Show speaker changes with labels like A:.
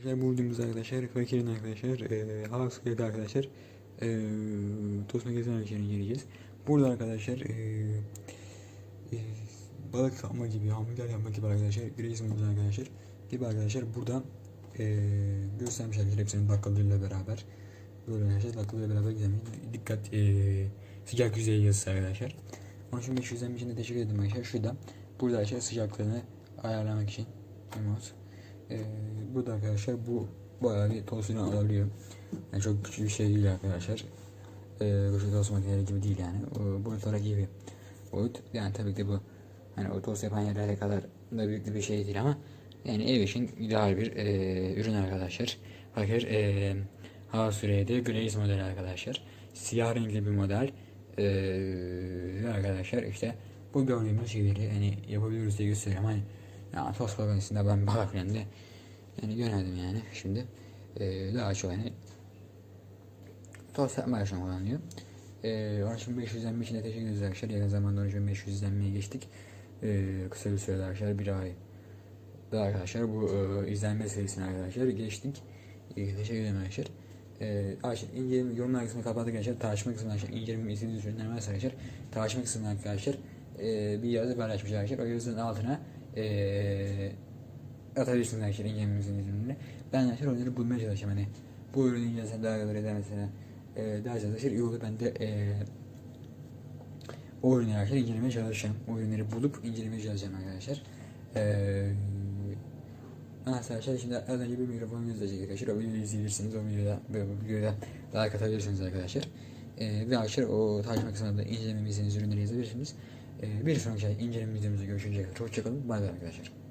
A: Arkadaşlar bu videomuzda arkadaşlar fakirin arkadaşlar e, House'da arkadaşlar e, tost magazin arkadaşlarını gireceğiz. Burada arkadaşlar e, e, balık yapma gibi, hamburger yapma gibi arkadaşlar Grace Mood'un arkadaşlar gibi arkadaşlar burada e, göstermiş arkadaşlar hepsinin dakikalarıyla beraber böyle arkadaşlar dakikalarıyla beraber gizlemeyin. Dikkat e, sıcak yüzey yazısı arkadaşlar. Onun için 500'den için de teşekkür ederim arkadaşlar. Şurada burada arkadaşlar sıcaklığını ayarlamak için remote ee, bu da arkadaşlar bu bayağı bir tostunu alabiliyor. Yani çok küçük bir şey değil arkadaşlar. Ee, bu tost makineleri gibi değil yani. O, boyutlara gibi boyut. Yani tabii ki bu hani o tost yapan yerlere kadar da büyük bir şey değil ama yani ev için ideal bir e, ürün arkadaşlar. Fakir e, H-Süre'de Glaze model arkadaşlar. Siyah renkli bir model. E, arkadaşlar işte bu gördüğümüz şeyleri hani yapabiliyoruz diye gösteriyorum. Hani yani tost makinesinde ben bak falan de yani yöneldim yani şimdi e, daha çok hani tost yapma aşaması kullanılıyor. E, onun için 500 izlenme için de teşekkür ederiz arkadaşlar. Yakın zamanda onun için 500 izlenmeye geçtik. E, kısa bir sürede arkadaşlar bir ay daha arkadaşlar bu e, izlenme sayısını arkadaşlar geçtik. E, teşekkür ederim arkadaşlar. E, arkadaşlar inceleme yorumlar kısmını kapattık arkadaşlar. Tartışma kısmını arkadaşlar inceleme istediğiniz ürünler varsa arkadaşlar. Tartışma kısmını arkadaşlar e, bir yazı paylaşmış arkadaşlar. O yazının altına e, atabilirsiniz arkadaşlar incelememizin izniyle. Ben arkadaşlar onları bulmaya çalışacağım. Hani bu ürünün incelemesine daha kadar eder mesela e, derseniz arkadaşlar iyi olur. Ben de e, o ürünleri arkadaşlar incelemeye çalışacağım. O ürünleri bulup incelemeye çalışacağım arkadaşlar. E, Arkadaşlar şimdi az önce bir mikrofon gösterecek arkadaşlar. O videoyu izleyebilirsiniz. O videoda, bu videoda like atabilirsiniz arkadaşlar. E, ve arkadaşlar o tartışma kısmında incelememi izlediğiniz ürünleri yazabilirsiniz. E, bir sonraki inceleme videomuzda görüşünceye kadar hoşçakalın. Bay bay arkadaşlar.